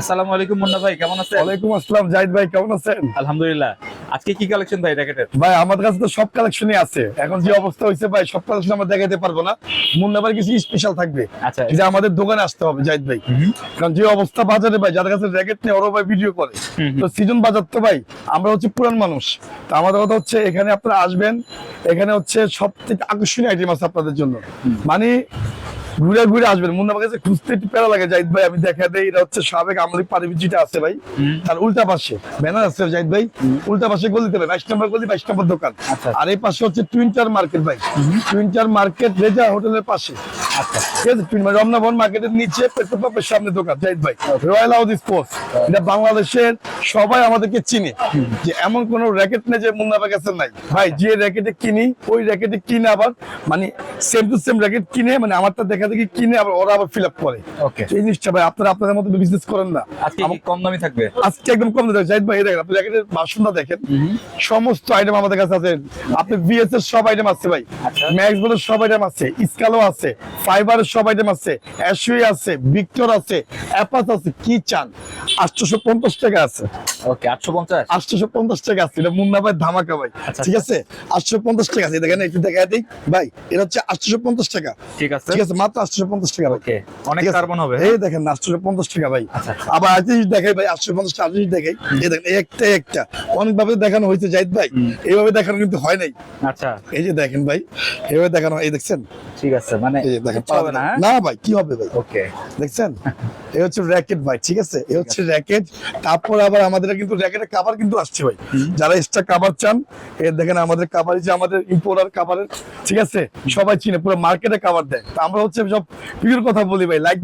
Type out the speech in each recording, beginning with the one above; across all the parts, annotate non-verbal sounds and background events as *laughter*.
আসসালামু আলাইকুম মুন্না ভাই কেমন আছেন? ওয়ালাইকুম আসসালাম জাহিদ ভাই কেমন আছেন? আলহামদুলিল্লাহ। আজকে কি কালেকশন ভাই র্যাকেটের? ভাই আমার কাছে তো সব কালেকশনই আছে। এখন যে অবস্থা হয়েছে ভাই সব কালেকশন আমরা দেখাতে পারব না। মুন্না ভাই কিছু স্পেশাল থাকবে। আচ্ছা। যে আমাদের দোকানে আসতে হবে জাহিদ ভাই। কারণ যে অবস্থা বাজারে ভাই যাদের কাছে র্যাকেট নেই ওরা ভাই ভিডিও করে। তো সিজন বাজার তো ভাই আমরা হচ্ছে পুরান মানুষ। তো আমাদের কথা হচ্ছে এখানে আপনারা আসবেন এখানে হচ্ছে সব থেকে আকর্ষণীয় আইটেম আছে আপনাদের জন্য। মানে ঘুরে ঘুরে আসবেন। মুন্না ভাই কাছে খুঁজতে একটু প্যারা লাগে। জাহিদ ভাই আমি দেখা দেই এটা হচ্ছে সাবেক আমলি পারিবিজিটা আছে ভাই। তার উল্টা পাশে। ব্যানার আছে জাহিদ ভাই উল্টা পাশে গলিতে ভাই বাইশ নম্বর গলি বাইশ নম্বর দোকান। আচ্ছা। আর এই পাশে হচ্ছে টুইন্টার মার্কেট ভাই। টুইন্টার মার্কেট রেজা হোটেলের পাশে। আচ্ছা ঠিক আছে টুইন মার্কেটের নিচে পেট্রোল পাম্পের সামনে দোকান জাহিদ ভাই। রয়্যাল হাউস স্পোর্টস এটা বাংলাদেশের সবাই আমাদেরকে চিনে। যে এমন কোন র্যাকেট নেই যে মুন্না ভাই কাছে নাই। ভাই যে র্যাকেটে কিনি ওই র্যাকেটে কিনে আবার মানে সেম টু সেম র্যাকেট কিনে মানে আমারটা দেখা দেখি কিনে আবার ওরা আবার ফিল আপ করে। ওকে এই জিনিসটা ভাই আপনারা আপনাদের মতো বিজনেস করেন না। আজকে কম দামি থাকবে? আজকে একদম কম দামে। জাহিদ ভাই দেখেন আপনি র্যাকেটের বাসনটা দেখেন। সমস্ত আইটেম আমাদের কাছে আছে। আপনি বিএস এর সব আইটেম আছে ভাই। আচ্ছা। ম্যাক্স বলের সব আইটেম আছে। স্কালো আছে। ফাইবারের সব আইটেম আছে অ্যাশুই আছে ভিক্টর আছে অ্যাপাস আছে কি চান? আটশোশো পঞ্চাশ টাকা আছে। ওকে আটশো পঞ্চাশ আটশোশো পঞ্চাশ টাকা আছে এটা মুন্না ভাই ধামাকা ভাই। আচ্ছা, ঠিক আছে? আটশো পঞ্চাশ টাকা আছে দেখেন একটু দেখা দিই। ভাই এটা হচ্ছে আটশোশো পঞ্চাশ টাকা। ঠিক আছে। ঠিক আছে মাত্র আটশো পঞ্চাশ টাকা ভাই। ওকে অনেক কার্বন হবে। এই দেখেন আটশো পঞ্চাশ টাকা ভাই। আচ্ছা। আবার আজকে দেখাই ভাই আটশো পঞ্চাশ টাকা আজকে দেখাই। এই দেখেন একটা একটা। অনেক ভাবে দেখানো হয়েছে জাহিদ ভাই। এইভাবে দেখানো কিন্তু হয় নাই। আচ্ছা। এই যে দেখেন ভাই এইভাবে দেখানো। এই দেখছেন? ঠিক আছে মানে দেখেন না হ্যাঁ? ভাই কি হবে ভাই? ওকে। দেখছেন? এই হচ্ছে র্যাকেট ভাই ঠিক আছে? এই হচ্ছে র্যাকেট তারপর আবার আমাদের কিন্তু র্যাকেটের কাভার কিন্তু আসছে ভাই। যারা এক্সট্রা কাভার চান এই দেখেন আমাদের কাভার যে আমাদের ইম্পোর্টার কাভারের ঠিক আছে? সবাই চিনে পুরো মার্কেটে কাভার দেয়। তো আমরা হচ্ছে সব কথা বলি ভাই লাইক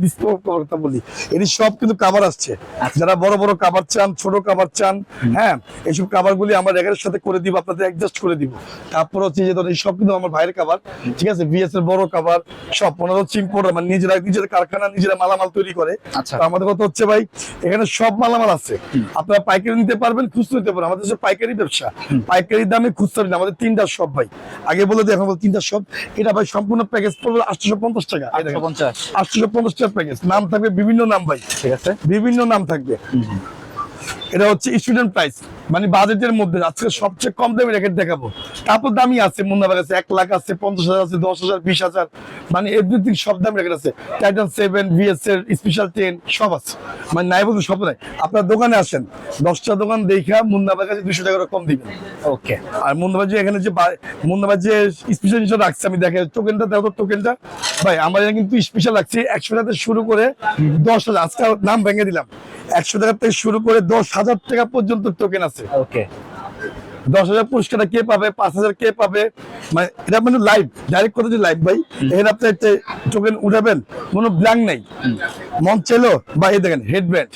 কথা বলি। এটি সব কিন্তু কাভার আসছে। আচ্ছা। যারা বড় বড় কাভার চান ছোট কাভার চান হ্যাঁ? এইসব কাভার গুলি আমরা র্যাকেটের সাথে করে দিব আপনাদের অ্যাডজাস্ট করে দিব। তারপর হচ্ছে যে ধরুন সব কিন্তু আমার ভাইয়ের কাভার ঠিক আছে? বিএস এর বড় কাভার সব। পনেরো হচ্ছে ইম্পোর্টার মানে নিজেরা কারখানা নিজেরা মালামাল তৈরি করে। আচ্ছা। আমাদের কথা হচ্ছে ভাই এখানে সব মালামাল আছে। আপনারা পাইকারি নিতে পারবেন খুচরো নিতে পারবেন। আমাদের হচ্ছে পাইকারি ব্যবসা। পাইকারি দামে খুচরো আমাদের তিনটা সব ভাই। আগে বলে দিই এখন তিনটা সব এটা ভাই সম্পূর্ণ প্যাকেজ পড়বে আটশো পঞ্চাশ টাকা। আটশো পঞ্চাশ। টাকা প্যাকেজ নাম থাকবে বিভিন্ন নাম ভাই। ঠিক আছে। বিভিন্ন নাম থাকবে। এটা হচ্ছে স্টুডেন্ট প্রাইস মানে বাজেটের মধ্যে আজকে সবচেয়ে কম দামি র্যাকেট দেখাবো। তারপর দামি আছে মুন্নাবার আছে এক লাখ আছে পঞ্চাশ হাজার আছে দশ হাজার বিশ হাজার। মানে এভরিথিং সব দামি র্যাকেট আছে। টাইটান সেভেন ভিএস এর স্পেশাল টেন সব আছে। মানে নাই বলতে সব নাই। আপনার দোকানে আসেন দশটা দোকান দেখা মুন্নাবার কাছে দুশো টাকা কম দিবেন। ওকে আর মুন্দাবাদ যে এখানে যে মুন্দাবাদ যে স্পেশাল জিনিস রাখছে আমি দেখে টোকেনটা দেখো টোকেনটা ভাই আমার এখানে কিন্তু স্পেশাল রাখছি একশো টাকা শুরু করে দশ হাজার। আজকে নাম ভেঙে দিলাম। একশো টাকা থেকে শুরু করে দশ হাজার টাকা পর্যন্ত টোকেন আছে। ওকে দশ হাজার পুরস্কারটা কে পাবে? পাঁচ হাজার কে পাবে? মানে এটা মানে লাইভ ডাইরেক্ট কথা যে লাইভ ভাই। এখানে আপনি একটা টোকেন উঠাবেন কোনো ব্ল্যাঙ্ক নেই। মন চেলো বা এই দেখেন হেড ব্যান্ড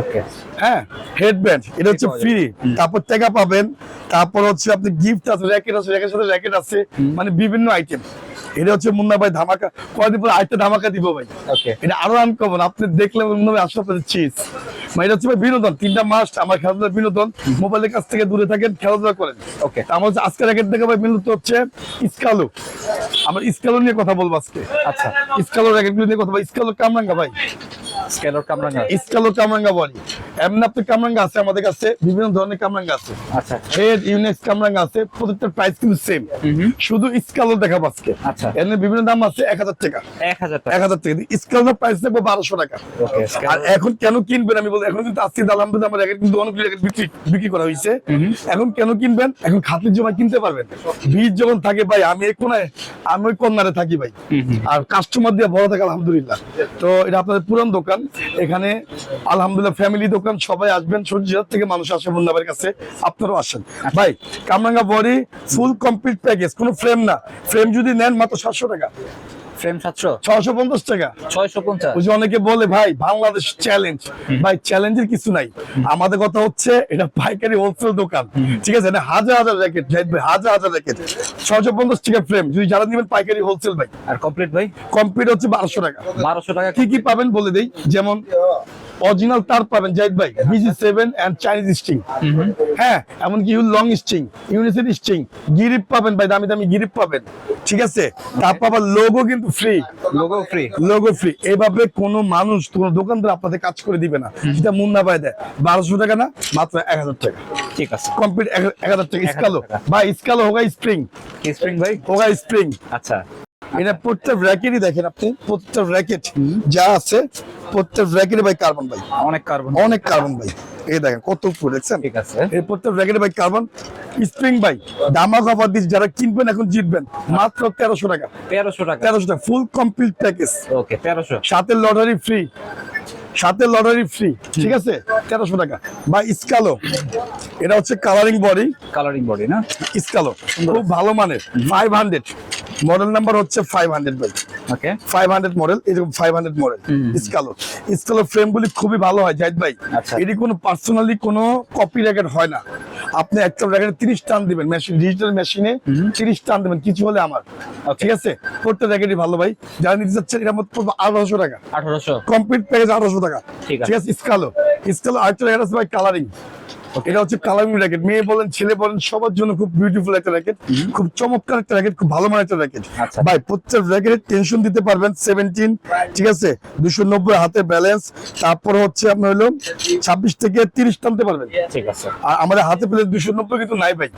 ওকে হ্যাঁ হেডব্যান্ড এটা হচ্ছে ফ্রি তারপর টাকা পাবেন তারপর হচ্ছে আপনি গিফট আছে র্যাকেট আছে র্যাকের সাথে র্যাকেট আছে মানে বিভিন্ন আইটেম এটা হচ্ছে মুন্না ভাই ধামাকা কয়দিন পর আরেকটা ধামাকা দিব ভাই। এটা আরও আনকমন আপনি দেখলে মুন্না ভাই আসলে চিজ মানে এটা হচ্ছে বিনোদন। তিনটা মাস আমার খেলাধুলার বিনোদন। মোবাইলের কাছ থেকে দূরে থাকেন খেলাধুলা করেন। ওকে আমার হচ্ছে আজকে র্যাকেট থেকে ভাই বিনোদন হচ্ছে ইস্কালো আমরা ইস্কালো নিয়ে কথা বলব আজকে। আচ্ছা। ইস্কালো র্যাকেটগুলো নিয়ে কথা বলব। ইস্কালো কামরাঙ্গা ভাই। স্কেলর কামরাঙ্গা স্কালো কামরাঙ্গা বলি। এমনি আপনি কামরাঙ্গা আছে আমাদের কাছে বিভিন্ন ধরনের কামরাঙ্গা আছে। আচ্ছা। হেড ইউনেক্স কামরাঙ্গা আছে প্রত্যেকটার প্রাইস কিন্তু সেম শুধু স্কালো দেখাবো আজকে। আচ্ছা। এর বিভিন্ন দাম আছে এক হাজার টাকা। এক হাজার এক হাজার টাকা স্কালোর প্রাইস দেখব বারোশো টাকা। আর এখন কেন কিনবেন আমি বলব এখন কিন্তু আজকে আলহামদুলিল্লাহ আমার র্যাকেট কিন্তু অনেক র্যাকেট বিক্রি বিক্রি করা হয়েছে এখন কেন কিনবেন? এখন খাতের জমা কিনতে পারবেন। বীজ যখন থাকে ভাই আমি এই কোনায় আমি ওই কর্নারে থাকি ভাই। আর কাস্টমার দিয়ে ভরা থাকে আলহামদুলিল্লাহ। তো এটা আপনাদের পুরান দোকান। এখানে আলহামদুলিল্লাহ ফ্যামিলি দোকান, সবাই আসবেন সূর্য থেকে মানুষ আসে মুন্নাবের কাছে। আপনারাও আসেন। ভাই, কামরাঙ্গা বডি ফুল কমপ্লিট প্যাকেজ কোনো ফ্রেম না। ফ্রেম যদি নেন মাত্র সাতশো টাকা। ফ্রেম সাতশো? ছশো পঞ্চাশ টাকা। ছয়শো পঞ্চাশ। অনেকে বলে ভাই বাংলাদেশ চ্যালেঞ্জ ভাই চ্যালেঞ্জের কিছু নাই। আমাদের কথা হচ্ছে এটা পাইকারি হোলসেল দোকান। ঠিক আছে? হাজার হাজার র্যাকেট হাজার হাজার র্যাকেট ছশো পঞ্চাশ টাকা ফ্রেম যদি যারা নেবেন পাইকারি হোলসেল ভাই। আর কমপ্লিট ভাই? কমপ্লিট হচ্ছে বারোশো টাকা। বারোশো টাকা কি কি পাবেন বলে দেই। যেমন অরিজিনাল তার পাবেন জাহিদ ভাই BG seven and Chinese string হ্যাঁ এমনকি লং স্ট্রিং ইউনিসের স্ট্রিং গিরিপ পাবেন ভাই দামি দামি গিরিপ পাবেন। ঠিক আছে? তারপর আবার লোগো কিন্তু free logo free logo free এইভাবে কোনো মানুষ কোনো দোকানদার আপনাদের কাজ করে দিবে না। সেটা মুন্না পায় দেয় বারোশো টাকা না মাত্র এক হাজার টাকা। ঠিক আছে। কমপ্লিট এক হাজার টাকা 1000 স্কালো। বা স্কালো হোগা স্প্রিং স্প্রিং ভাই? হোগা স্প্রিং আচ্ছা। এটা প্রত্যেক র্যাকেটই দেখেন আপনি প্রত্যেক র্যাকেট যা আছে প্রত্যেক র্যাকেটে ভাই কার্বন ভাই। অনেক কার্বন অনেক কার্বন ভাই। এই দেখেন কত উপর দেখছেন? ঠিক আছে। এই প্রত্যেক র্যাকেটে ভাই কার্বন স্প্রিং ভাই দামাক অফার দিচ্ছে যারা কিনবেন এখন জিতবেন। মাত্র তেরোশো টাকা। তেরোশো টাকা। তেরোশো টাকা ফুল কমপ্লিট প্যাকেজ ওকে তেরোশো। সাথে লটারি ফ্রি সাথে লটারি ফ্রি ঠিক আছে? তেরোশো টাকা। বা স্কালো এটা হচ্ছে কালারিং বডি কালারিং বডি না? স্কালো খুব ভালো মানের। ফাইভ হান্ড্রেড মডেল নাম্বার হচ্ছে ফাইভ হান্ড্রেড ভাই। ওকে ফাইভ হান্ড্রেড মডেল এরকম ফাইভ হান্ড্রেড মডেল স্কালো স্কালো ফ্রেম গুলি খুবই ভালো হয় জাহিদ ভাই। আচ্ছা। এটি কোনো পার্সোনালি কোনো কপি র্যাকেট হয় না। আপনি একটা র্যাকেটে তিরিশ টান দিবেন মেশিন ডিজিটাল মেশিনে তিরিশ টান দিবেন কিছু হলে আমার। ঠিক আছে? প্রত্যেক র্যাকেটই ভালো ভাই। যারা নিতে চাচ্ছেন মধ্যে পড়বে আঠারোশো টাকা। আঠারোশো। কমপ্লিট প্যাকেজ আঠারোশো টাকা। ঠিক আছে। ঠিক আছে স্কালো স্কালো আরেকটা র্যাকেট আছে ভাই কালারিং এটা হচ্ছে কালারিং র্যাকেট মেয়ে বলেন ছেলে বলেন সবার জন্য খুব বিউটিফুল একটা র্যাকেট খুব চমৎকার একটা র্যাকেট খুব ভালো মানের একটা র্যাকেট আচ্ছা। ভাই প্রত্যেক র্যাকেটের টেনশন দিতে পারবেন সেভেন্টিন ঠিক আছে? দুশো নব্বই হাতে ব্যালেন্স তারপর হচ্ছে আপনার হলো ছাব্বিশ থেকে তিরিশ টানতে পারবেন। ঠিক আছে। আর আমাদের হাতে পেলে দুশো নব্বই কিন্তু নাই ভাই।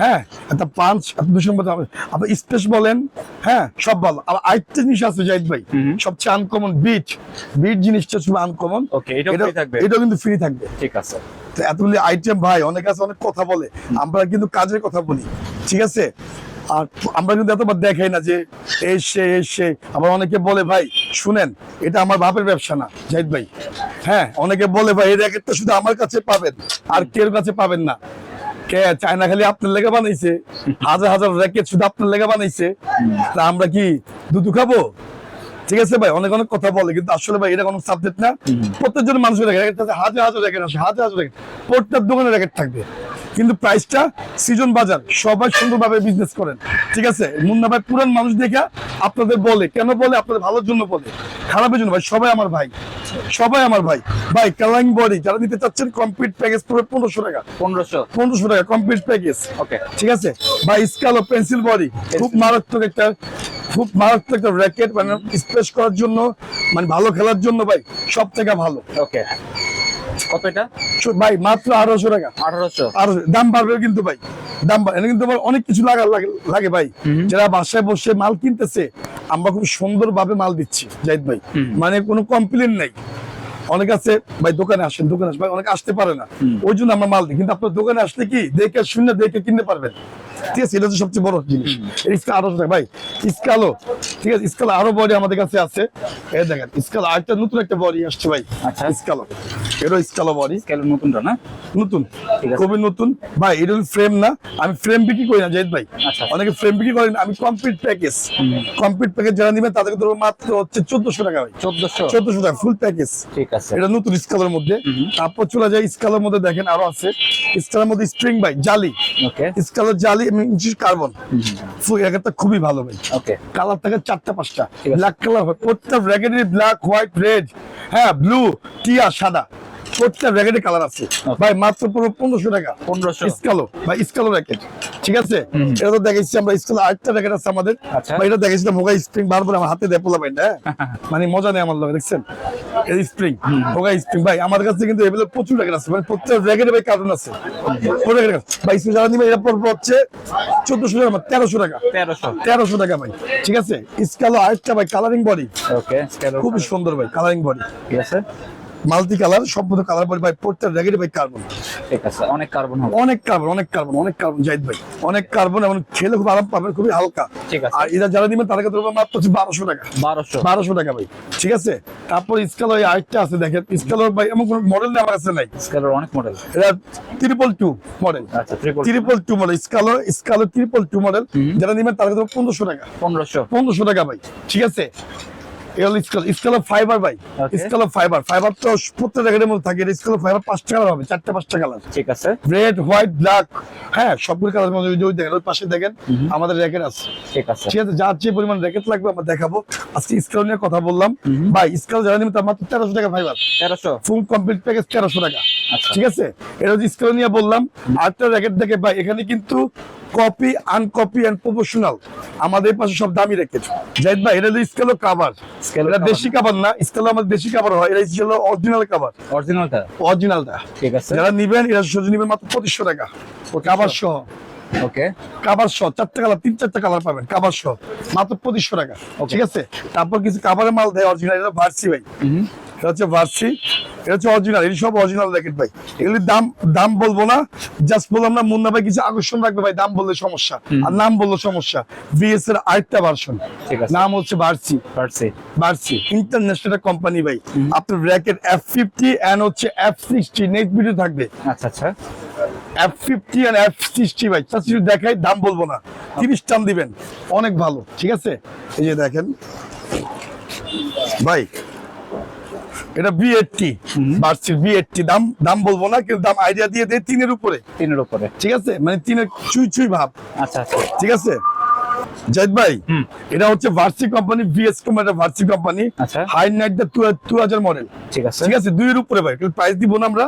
হ্যাঁ একটা পাঁচ দুশো নব্বই আপনি স্পেস বলেন হ্যাঁ সব ভালো। আর আরেকটা জিনিস আছে জাহিদ ভাই। সবচেয়ে আনকমন বিট বিট জিনিসটা শুধু আনকমন? এটা কিন্তু ফ্রি থাকবে। ঠিক আছে। এতগুলি আইটেম ভাই, অনেক আছে, অনেক কথা বলে। আমরা কিন্তু কাজের কথা বলি, ঠিক আছে? আর আমরা কিন্তু এতবার দেখাই না যে এই সে, এই আবার অনেকে বলে, ভাই, শুনেন, এটা আমার বাপের ব্যবসা না, জাহিদ ভাই। হ্যাঁ অনেকে বলে, ভাই, এই র্যাকেটটা শুধু আমার কাছে পাবেন, আর কেউ কাছে পাবেন না। কে, চায়না খালি আপনার লেগে বানাইছে। হাজার হাজার র্যাকেট শুধু আপনার লেগে বানাইছে। তা আমরা কি দুধু খাব? ঠিক আছে ভাই অনেক অনেক কথা বলে কিন্তু আসলে ভাই এটা কোনো সাবজেক্ট না। প্রত্যেকজন মানুষের র্যাকেট আছে হাজার হাজার র্যাকেট আছে হাজার হাজার র্যাকেট প্রত্যেক দোকানে র্যাকেট থাকবে। কিন্তু প্রাইসটা সিজন বাজার সবাই সুন্দরভাবে বিজনেস করেন। ঠিক আছে? মুন্না ভাই পুরান মানুষ দেখে আপনাদের বলে। কেন বলে? আপনাদের ভালোর জন্য বলে। খারাপের জন্য ভাই সবাই আমার ভাই। সবাই আমার ভাই। ভাই কালাইং বডি যারা নিতে চাচ্ছেন কমপ্লিট প্যাকেজ পুরো পনেরোশো টাকা। পনেরোশো। পনেরোশো টাকা কমপ্লিট প্যাকেজ ওকে ঠিক আছে? বা স্কালো পেন্সিল বডি খুব মারাত্মক একটা খুব মারাত্মক একটা র্যাকেট মানে স্পেস করার জন্য মানে ভালো খেলার জন্য ভাই সব থেকে ভালো। ওকে কত এটা? ভাই মাত্র আঠারোশো টাকা। আঠারোশো। আর দাম বাড়বে কিন্তু ভাই। দাম বাড়বে কিন্তু অনেক কিছু লাগা লাগে- লাগে ভাই। যারা বাসায় বসে মাল কিনতেছে আমরা খুব সুন্দর ভাবে মাল দিচ্ছি জাহিদ ভাই। মানে কোনো কমপ্লেন নাই। অনেক আছে ভাই দোকানে আসেন দোকানে আসেন। অনেক আসতে পারে না। ওই জন্য আমরা মাল দিই। কিন্তু আপনার দোকানে আসলে কি দেখে শুনে দেখে কিনতে পারবেন। ঠিক আছে এটা হচ্ছে সবচেয়ে বড় জিনিস। ইস্কা টাকা ভাই। ইস্কালো ঠিক আছে ইস্কালো আরও বডি আমাদের কাছে আছে। এই দেখেন ইস্কালো আরেকটা নতুন একটা বডি আসছে ভাই। আচ্ছা। ইস্কালো এটা ইস্কালো বডি। স্কেল নতুনটা না? নতুন খুবই নতুন। ভাই এটা ফ্রেম না। আমি ফ্রেম বিক্রি করি না জাহিদ ভাই। আচ্ছা। অনেকে ফ্রেম বিক্রি করেন আমি কমপ্লিট প্যাকেজ কমপ্লিট প্যাকেজ যারা নিবেন তাদেরকে ধরো মাত্র হচ্ছে চোদ্দশো টাকা ভাই। চোদ্দশো। চোদ্দশো টাকা ফুল প্যাকেজ ঠিক আছে। এটা নতুন স্কালের মধ্যে। তারপর চলে যায় স্কালের মধ্যে দেখেন আরও আছে। স্কালের মধ্যে স্ট্রিং বাই জালি। ওকে স্কালের জালি কার্বন একটা খুবই ভালো ভাই। ওকে কালার থাকে চারটা পাঁচটা। ব্ল্যাক কালার হয়। প্রত্যেক র্যাকেটের ব্ল্যাক হোয়াইট রেড হ্যাঁ ব্লু টিয়া সাদা। প্রত্যেক র্যাকেটের কালার আছে। ভাই মাত্র পুরো পনেরোশো টাকা। 1500 স্কালো ভাই স্কালো র্যাকেট ঠিক আছে? এটা তো দেখেছি আমরা স্কালো আরেকটা র্যাকেট আছে আমাদের। আচ্ছা। ভাই এটা দেখেছিলাম হোগা স্প্রিং বারবার আমার হাতে দেয় পোলা ভাই হ্যাঁ? *laughs* মানে মজা নেই আমার লোক দেখছেন? এই স্প্রিং হোগা স্প্রিং ভাই আমার কাছে কিন্তু এগুলো প্রচুর র্যাকেট আছে মানে প্রত্যেক র্যাকেটে ভাই কার্টুন আছে। ভাই স্প্রিং যারা নিবে এটা পড়বে হচ্ছে চোদ্দশো টাকা তেরোশো টাকা। তেরোশো। টাকা ভাই। ঠিক আছে? স্কালো আরেকটা ভাই কালারিং বডি ওকে স্কেল খুবই সুন্দর ভাই কালারিং বডি ঠিক আছে? মাল্টি কালার সম্পূর্ণ কালার বডি ভাই প্রত্যেক র্যাকেটে ভাই কার্বন। ঠিক আছে অনেক কার্বন হবে। অনেক কার্বন অনেক কার্বন অনেক কার্বন জাহিদ ভাই। অনেক কার্বন এবং খেলে খুব আরাম পাবেন খুবই হালকা। ঠিক আছে। আর এরা যারা দিবেন তাদেরকে ধরবো মাত্র হচ্ছে বারোশো টাকা। বারোশো। বারোশো টাকা ভাই। ঠিক আছে? তারপর স্কালো আরেকটা আছে দেখেন। স্কালো ভাই এমন কোনো মডেল আমার কাছে নাই। স্কেলের অনেক মডেল এটা ট্রিপল টু মডেল আচ্ছা ট্রিপল টু মডেল স্কালো স্কালো ট্রিপল টু মডেল যারা নিবেন তাদেরকে ধরবো পনেরোশো টাকা। পনেরোশো। পনেরোশো টাকা ভাই। ঠিক আছে? এগুলো স্কেল স্কেল অফ ফাইবার ভাই। স্কেল অফ ফাইবার ফাইবার তো প্রত্যেক জায়গার মধ্যে থাকে স্কেল অফ ফাইবার পাঁচটা কালার হবে চারটে পাঁচটা কালার ঠিক আছে। রেড হোয়াইট ব্ল্যাক হ্যাঁ সবগুলো কালার মধ্যে যদি দেখেন ওই পাশে দেখেন আমাদের র্যাকেট আছে। ঠিক আছে। ঠিক আছে যার যে পরিমাণ র্যাকেট লাগবে আমরা দেখাবো। আজকে স্কেল নিয়ে কথা বললাম। ভাই স্কেল যারা নিবে মাত্র তেরোশো টাকা ফাইবার তেরোশো? ফুল কমপ্লিট প্যাকেজ তেরোশো টাকা। আচ্ছা। ঠিক আছে? এটা হচ্ছে স্কেল নিয়ে বললাম। আরেকটা র্যাকেট দেখে ভাই এখানে কিন্তু কপি আনকপি এন্ড প্রফেশনাল আমাদের পাশে সব দামি র্যাকেট জাহিদ ভাই এটা স্কেল কাভার Scale এটা দেশি কাভার না স্কেল আমাদের দেশি কাভার হয়। এটা ছিল অরিজিনাল কাভার অরিজিনালটা অরিজিনালটা ঠিক আছে। যারা নিবেন এটা সোজা নিবেন মাত্র পঁচিশশো টাকা। কাভার সহ। ওকে। কাবার সহ চারটা কালার তিন চারটা কালার পাবেন কাবার সহ। মাত্র পঁচিশশো টাকা। ঠিক আছে? তারপর কিছু কাবারের মাল দেয় অরিজিনাল এটা ভার্সি ভাই। এটা হচ্ছে ভার্সি এটা হচ্ছে অরিজিনাল এই সব অরিজিনাল র্যাকেট ভাই। এগুলির দাম দাম বলব না জাস্ট বললাম না মুন্না ভাই কিছু আকর্ষণ রাখবে ভাই দাম বললে সমস্যা। আর নাম বললে সমস্যা। বিএস এর আরেকটা ভার্সন নাম হচ্ছে ভার্সি পারছি ভার্সি ইন্টারন্যাশনাল কোম্পানি ভাই। আপনার র্যাকেট এফ ফিফটি এন্ড হচ্ছে এফ সিক্সটি নেক্সট ভিডিও থাকবে। আচ্ছা আচ্ছা। এফ ফিফটি আর এফ সিক্সটি ভাই যদি দেখাই দাম বলব না। তিরিশ টান দিবেন অনেক ভালো ঠিক আছে? এই যে দেখেন। ভাই এটা বি এইটটি বার্সির বি এইটটি দাম দাম বলব না কিন্তু দাম আইডিয়া দিয়ে দেয় তিনের উপরে। তিনের উপরে। ঠিক আছে? মানে তিনের চুই চুই ভাব। আচ্ছা আচ্ছা। ঠিক আছে? জাহিদ ভাই এটা হচ্ছে ভার্সি কোম্পানি ভিএস কোম্পানি ভার্সি কোম্পানি আচ্ছা। হাই নাইট দা টু হাজার মডেল ঠিক আছে। ঠিক আছে? দুইয়ের উপরে ভাই প্রাইস দিব না আমরা।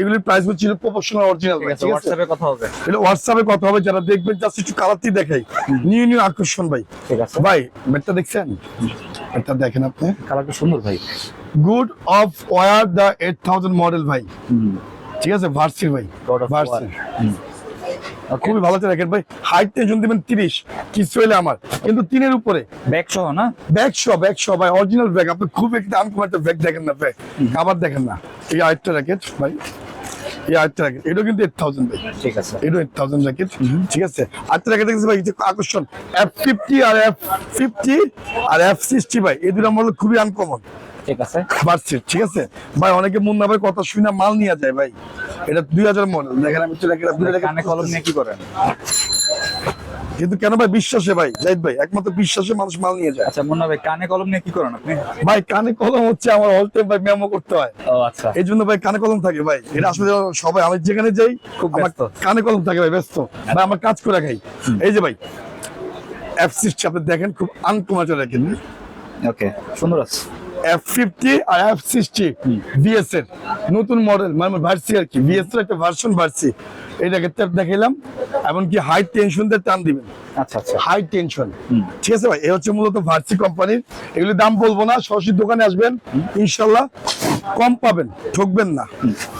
এগুলির প্রাইস হচ্ছে প্রফেশনাল অরিজিনাল হোয়াটসঅ্যাপে কথা হবে। এটা হোয়াটসঅ্যাপে কথা হবে যারা দেখবেন জাস্ট একটু কালারটি দেখাই। নিউ নিউ আকর্ষণ ভাই। ঠিক আছে। ভাই ব্যাটটা দেখছেন? এটা দেখেন আপনি। কালারটা সুন্দর ভাই। Good of war the eight thousand model ভাই। ঠিক আছে? ভার্সির ভাই। God of ভার্সি War। ওকে খুবই ভালো র্যাকেট ভাই। হাইট টেনশন দিবেন তিরিশ। কিছু হইলে আমার। কিন্তু তিনের উপরে। ব্যাগ সহ না? ব্যাগ শো ব্যাগ শো ভাই। অরিজিনাল ব্যাগ আপনি খুব একটা আনকম একটা ব্যাগ দেখেন না ব্যাগ খাবার দেখেন না। এই আরেকটা র্যাকেট ভাই। এই আরেকটা র্যাকেট এটাও কিন্তু এইট থাউজেন্ড ঠিক আছে। এটা এইট থাউজেন্ড র্যাকেট ঠিক আছে? আরেকটা র্যাকেট দেখছি ভাই আকর্ষণ। এফ ফিফটি আর এফ ফিফটি আর এফ সিক্সটি ভাই এই দুটো মডেল খুবই আনকমন ঠিক আছে। বাড়ছে ঠিক আছে? ভাই অনেকে মুন্না ভাই কথা শুনে মাল নিয়ে যায় ভাই। এটা দুই হাজার মডেল দেখেন আমি তো দুই কানে কলম নিয়ে কি করেন? কিন্তু কেন ভাই বিশ্বাসে ভাই? জাহিদ ভাই একমাত্র বিশ্বাসে মানুষ মাল নিয়ে যায়। আচ্ছা মুন্না ভাই কানে কলম নিয়ে কি করেন আপনি? ভাই কানে কলম হচ্ছে আমার অল টাইম ভাই মেমো করতে হয়। ও আচ্ছা। এই জন্য ভাই কানে কলম থাকে ভাই। এটা আসলে সবাই আমি যেখানে যাই খুব ব্যস্ত। কানে কলম থাকে ভাই ব্যস্ত। ভাই আমার কাজ করে খাই। এই যে ভাই এফ সিক্সটি আপনি দেখেন খুব আনকমন রাখেন ওকে সুন্দর আছে। এফ ফিফটি আর এফ সিক্সটি বিএস এর নতুন মডেল মানে ভার্সি আর কি। বিএস এর একটা ভার্সন ভার্সি। এটাকে দেখাইলাম এমনকি হাই টেনশন দিয়ে টান দিবেন। আচ্ছা আচ্ছা। হাই টেনশন ঠিক আছে ভাই? এ হচ্ছে মূলত ভার্সি কোম্পানির এগুলি দাম বলব না সরাসরি দোকানে আসবেন। ইনশাল্লাহ কম পাবেন ঠকবেন না।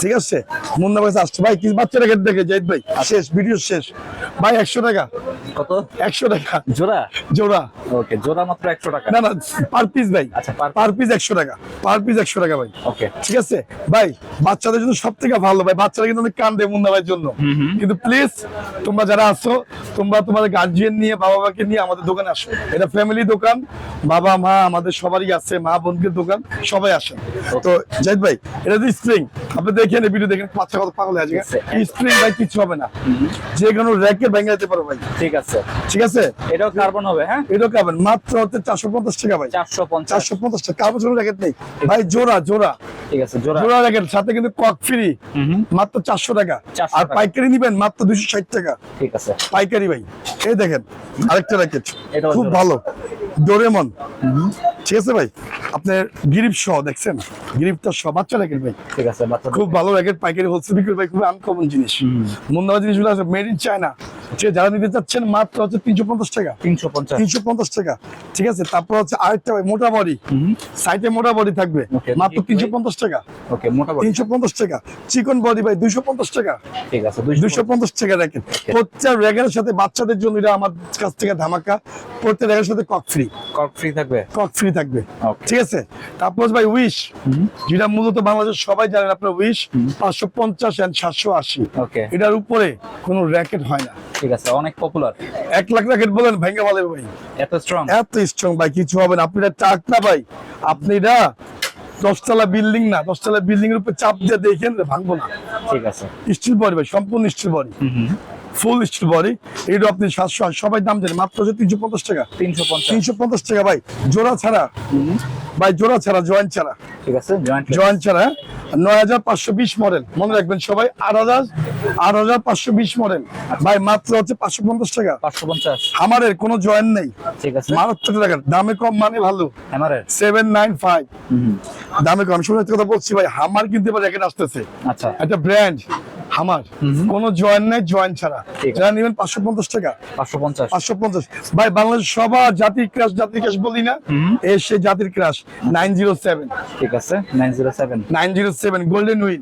ঠিক আছে? মুন্না ভাই আসছে। ভাই কি বাচ্চা রেখে দেখে জাহিদ ভাই? শেষ ভিডিও শেষ। ভাই একশো টাকা। কত? একশো টাকা। জোড়া? জোড়া। ওকে জোড়া মাত্র একশো টাকা। না না পার পিস ভাই। আচ্ছা, পার পিস একশো টাকা। পার পিস একশো টাকা ভাই। ওকে। ঠিক আছে? ভাই বাচ্চাদের জন্য সব থেকে ভালো ভাই। বাচ্চারা কিন্তু অনেক কান্দে মুন্না ভাইয়ের জন্য। কিন্তু প্লিজ তোমরা যারা আসো তোমরা তোমাদের গার্জিয়ান নিয়ে বাবা মাকে নিয়ে আমাদের দোকানে আসো। এটা ফ্যামিলি দোকান। বাবা মা আমাদের সবারই আছে মা বোনকে দোকান। সবাই আসেন। তো জাহিদ ভাই এটা তো স্প্রিং আপনি দেখেন এই ভিডিও দেখেন বাচ্চা কত পাগল হয়ে স্প্রিং ভাই কিছু হবে না। যে কোনো র্যাকেট ভেঙে যেতে পারো ভাই। ঠিক আছে। ঠিক আছে? এটাও কার্বন হবে হ্যাঁ? এটাও খাবেন মাত্র হচ্ছে চারশো পঞ্চাশ টাকা ভাই। চারশো পঞ্চাশ। চারশো পঞ্চাশ টাকা কার বছর র্যাকেট নেই। ভাই জোড়া জোড়া। ঠিক আছে জোড়া। জোড়া র্যাকেট সাথে কিন্তু কক ফ্রি মাত্র চারশো টাকা। আর পাইকারি নিবেন মাত্র দুশো ষাট টাকা। ঠিক আছে। পাইকারি ভাই। এই দেখেন আরেকটা র্যাকেট খুব ভালো। ডোরেমন ঠিক আছে ভাই? আপনার গিরিপ সহ দেখছেন? গিরিপটা সহ বাচ্চা র্যাকেট ভাই। ঠিক আছে খুব ভালো র্যাকেট পাইকারি হোলসেল বিক্রি ভাই খুব আনকমন জিনিস। মুন্দাবাদ জিনিসগুলো আছে মেড ইন চায়না সে যারা নিতে চাচ্ছেন মাত্র হচ্ছে তিনশো পঞ্চাশ টাকা। তিনশো পঞ্চাশ। তিনশো পঞ্চাশ টাকা। ঠিক আছে তারপর হচ্ছে আরেকটা মোটা বডি। সাইডে মোটা বডি থাকবে। মাত্র তিনশো পঞ্চাশ টাকা। ওকে মোটামুটি তিনশো পঞ্চাশ টাকা। চিকন বডি ভাই দুইশো পঞ্চাশ টাকা। ঠিক আছে দুইশো পঞ্চাশ। টাকা রাখেন প্রত্যেক র্যাগের সাথে বাচ্চাদের জন্য এটা আমার কাছ থেকে ধামাকা। প্রত্যেক র্যাগের সাথে কক ফ্রি কর্ক ফ্রি থাকবে? কক ফ্রি থাকবে। ঠিক আছে? তারপর ভাই উইশ যেটা মূলত বাংলাদেশ সবাই জানেন আপনার উইশ পাঁচশো পঞ্চাশ অ্যান্ড সাতশো আশি। এটার উপরে কোনো র্যাকেট হয় না। ঠিক আছে অনেক পপুলার এক লাখ রাখেন বলেন ভেঙে বলে ভাই। এত স্ট্রং এত স্ট্রং ভাই কিছু হবে না। আপনি চাক না ভাই। আপনি না দশতলা বিল্ডিং না দশতলা বিল্ডিং এর উপর চাপ দিয়ে দেখেন ভাঙবো না। ঠিক আছে। স্টিল বডি ভাই সম্পূর্ণ steel body. Full steel body এটা আপনি সাতশো সবাই দাম জানেন মাত্র হচ্ছে তিনশো পঞ্চাশ টাকা। তিনশো পঞ্চাশ। তিনশো পঞ্চাশ টাকা ভাই জোড়া ছাড়া। ভাই জোড়া ছাড়া জয়েন্ট ছাড়া। ঠিক আছে জয়েন্ট ছাড়া। নয় হাজার পাঁচশো বিশ মডেল মনে রাখবেন সবাই আট হাজার আট হাজার পাঁচশো বিশ মডেল ভাই মাত্র হচ্ছে পাঁচশো পঞ্চাশ টাকা। পাঁচশো পঞ্চাশ। আমাদের কোনো জয়েন্ট নেই। ঠিক আছে। মারাত্মক টাকা দামে কম মানে ভালো। Seven nine five. দামে কম শুনে কথা বলছি ভাই হামার কিনতে পারে এখানে আসতেছে। আচ্ছা। একটা ব্র্যান্ড হামার কোনো জয়েন্ট নেই জয়েন্ট ছাড়া। যারা নেবেন পাঁচশো পঞ্চাশ টাকা। পাঁচশো পঞ্চাশ। পাঁচশো পঞ্চাশ। ভাই বাংলাদেশ সবার জাতির ক্রাশ জাতির ক্রাশ বলি না। এর সে জাতির ক্রাশ নাইন জিরো সেভেন ঠিক আছে nine zero seven nine zero seven golden win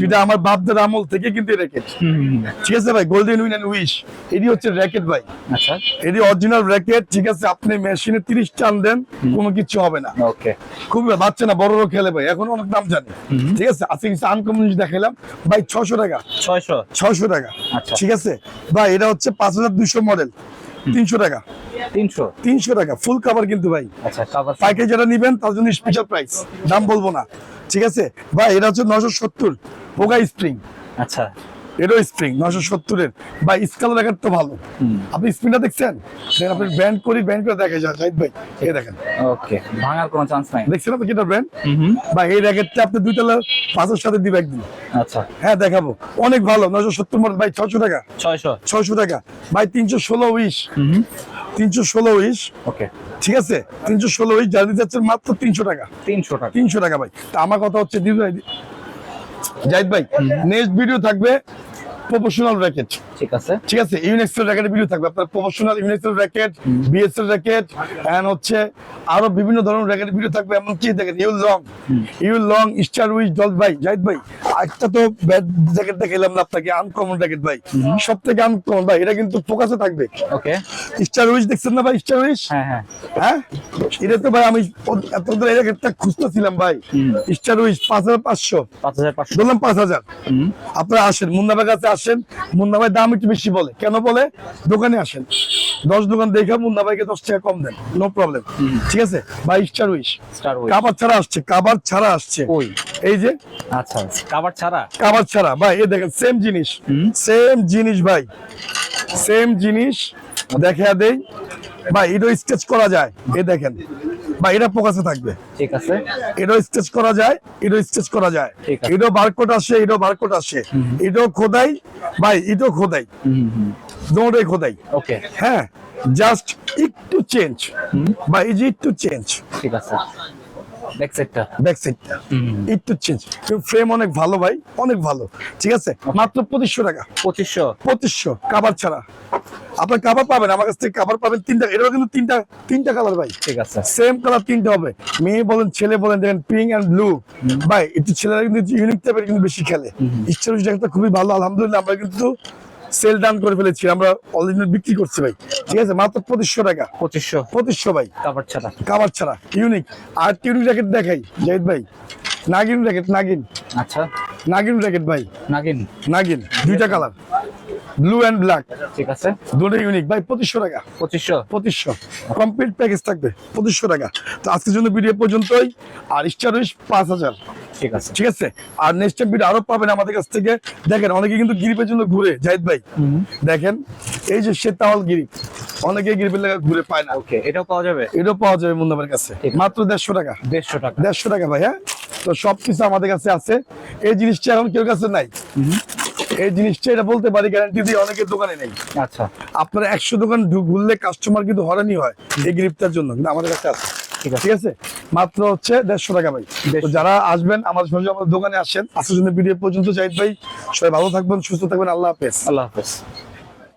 যেটা আমার বাপদার আমল থেকে কিন্তু র্যাকেট ঠিক আছে ভাই গোল্ডেন উইন এন্ড উইশ এটি হচ্ছে র্যাকেট ভাই। আচ্ছা। এটি অরিজিনাল র্যাকেট ঠিক আছে আপনি মেশিনে তিরিশ টান দেন কোনো কিছু হবে না। ওকে খুবই বাচ্চা না বড় খেলে ভাই এখন অনেক দাম জানে। ঠিক আছে আজকে কিছু আনকমন জিনিস দেখালাম ভাই ছশো টাকা। ছয়শো? ছশো টাকা। আচ্ছা। ঠিক আছে? ভাই এটা হচ্ছে পাঁচ হাজার দুইশো মডেল তিনশো টাকা। তিনশো? তিনশো টাকা ফুল কভার কিন্তু ভাই। আচ্ছা পাইকারি যারা নিবেন তার জন্য স্পেশাল প্রাইস দাম বলব না। ঠিক আছে? ভাই এটা হচ্ছে নশো সত্তর পোকা স্প্রিং আচ্ছা। এটাও স্প্রিং নশো সত্তরের। বা স্কাল রেখার তো ভালো। আপনি স্প্রিংটা দেখছেন? আপনি ব্যান্ড করি ব্যান্ড করে দেখা যায় জাহিদ ভাই এই দেখেন। ওকে ভাঙার কোনো চান্স নাই। দেখছেন আপনি কিটা ব্র্যান্ড বা এই র্যাকেটটা আপনি দুইতলা পাঁচের সাথে দিবে একদিন। আচ্ছা। হ্যাঁ দেখাবো। অনেক ভালো নশো সত্তর মডেল ভাই ছশো টাকা। ছয়শো। ছয়শো টাকা। ভাই তিনশো ষোলো উইশ তিনশো ষোলো উইশ ওকে ঠিক আছে? তিনশো ষোলো উইশ যারা দিতে মাত্র তিনশো টাকা। তিনশো টাকা। তিনশো টাকা ভাই। তা আমার কথা হচ্ছে দিদি ভাই জাহিদ ভাই নেক্সট ভিডিও থাকবে প্রফেশনাল র্যাকেট ঠিক আছে। ঠিক আছে ইউনেক্সেল র্যাকেটের ভিডিও থাকবে। আপনার প্রফেশনাল ইউনেক্সেল র্যাকেট বিএসএল র্যাকেট এন্ড হচ্ছে আরও বিভিন্ন ধরনের র্যাকেটের ভিডিও থাকবে। এমন কি দেখেন U long U long star witch doll ভাই জাহিদ ভাই একটা তো ব্যাট জ্যাকেট দেখালাম না আপনাকে আনকমন র্যাকেট ভাই। সব থেকে আনকমন ভাই এটা কিন্তু ফোকাসে থাকবে। ওকে। স্টার উইচ দেখছেন না ভাই স্টার উইচ হ্যাঁ হ্যাঁ। হ্যাঁ? এটা তো ভাই আমি ও- এত ধরে এই র্যাকেটটা খুঁজতেছিলাম ভাই। স্টার উইচ পাঁচ হাজার পাঁচশো। পাঁচ হাজার পাঁচশো। বললাম পাঁচ হাজার। আপনারা আসেন মুন্না ভাই কাছে আসেন মুন্না ভাই দাম একটু বেশি বলে। কেন বলে? দোকানে আসেন। দশ দোকান দেখে মুন্না ভাইকে দশ টাকা কম দেন। নো প্রবলেম ঠিক আছে? ভাই স্টার উইশ কাবার ছাড়া আসছে কাবার ছাড়া আসছে। ওই। এই যে? আচ্ছা কাভার ছাড়া? কাবার ছাড়া। ভাই এই দেখেন সেম জিনিস। সেম জিনিস ভাই। সেম জিনিস। দেখা দেই। ভাই এটা স্কেচ করা যায়। এই দেখেন। ভাই এটা ফোকাসে থাকবে। ঠিক আছে। এটাও স্কেচ করা যায় এটাও স্কেচ করা যায়। এটাও বারকোড আসে এটাও বারকোড আসে। এটাও খোদাই ভাই এটাও খোদাই। দুটোই খোদাই। ওকে। হ্যাঁ জাস্ট একটু চেঞ্জ বা ইজ ইট একটু চেঞ্জ ঠিক আছে। ব্যাক সাইডটা ব্যাক সাইডটা একটু চেঞ্জ ফ্রেম অনেক ভালো ভাই অনেক ভালো। ঠিক আছে? মাত্র টাকা। ছাড়া। আপনার পাবেন আমার কাছ থেকে পাবেন তিনটা এটাও কিন্তু তিনটা তিনটা কালার ভাই। ঠিক আছে। সেম কালার তিনটা হবে। মেয়ে বলেন ছেলে বলেন দেখেন পিঙ্ক এন্ড ব্লু ভাই একটু ছেলেরা কিন্তু ইউনিক টাইপের কিন্তু বেশি খেলে। স্টাইলিশ জ্যাকেটটা খুবই ভালো আলহামদুলিল্লাহ আমরা কিন্তু সেল ডাউন করে ফেলেছি আমরা অরিজিনাল বিক্রি করছি ভাই। ঠিক আছে মাত্র পঁচিশশো টাকা। পঁচিশশো। পঁচিশশো ভাই। কাবার ছাড়া। কাবার ছাড়া ইউনিক আর ইউনিক জ্যাকেট দেখাই জাহিদ ভাই। নাগিন জ্যাকেট নাগিন। আচ্ছা। নাগিন জ্যাকেট ভাই। নাগিন। নাগিন দুইটা কালার ব্লু এন্ড ব্ল্যাক ঠিক আছে। দুটো ইউনিক ভাই পঁচিশশো টাকা। পঁচিশশো? পঁচিশশো। কমপ্লিট প্যাকেজ থাকবে। পঁচিশশো টাকা। তো আজকের জন্য ভিডিও পর্যন্তই। আর স্টার পাঁচ হাজার। ঠিক আছে। ঠিক আছে? আর নেক্সট টাইম ভিডিও আরও পাবেন আমাদের কাছ থেকে। দেখেন অনেকে কিন্তু গিরিপের জন্য ঘুরে। জাহিদ ভাই দেখেন এই যে সে তাহল গিরিপ। অনেকে গিরিপের লেগে ঘুরে পায় না। ওকে এটাও পাওয়া যাবে? এটাও পাওয়া যাবে মুন্দাবের কাছে। মাত্র দেড়শো টাকা। দেড়শো টাকা। দেড়শো টাকা ভাই হ্যাঁ? তো সবকিছু আমাদের কাছে আছে। এই জিনিসটা এখন কেউ কাছে নাই। এই জিনিসটা এটা বলতে পারি গ্যারান্টি দিয়ে অনেকের দোকানে নেই। আচ্ছা। আপনারা একশো দোকান ঘুরলে কাস্টমার কিন্তু হরানি হয় এই গ্রিপটার জন্য কিন্তু আমাদের কাছে আছে। ঠিক আছে। মাত্র হচ্ছে দেড়শো টাকা ভাই। যারা আসবেন আমার সঙ্গে আমাদের দোকানে আসেন আসার জন্য ভিডিও পর্যন্ত জাহিদ ভাই সবাই ভালো থাকবেন সুস্থ থাকবেন আল্লাহ হাফেজ। আল্লাহ হাফেজ।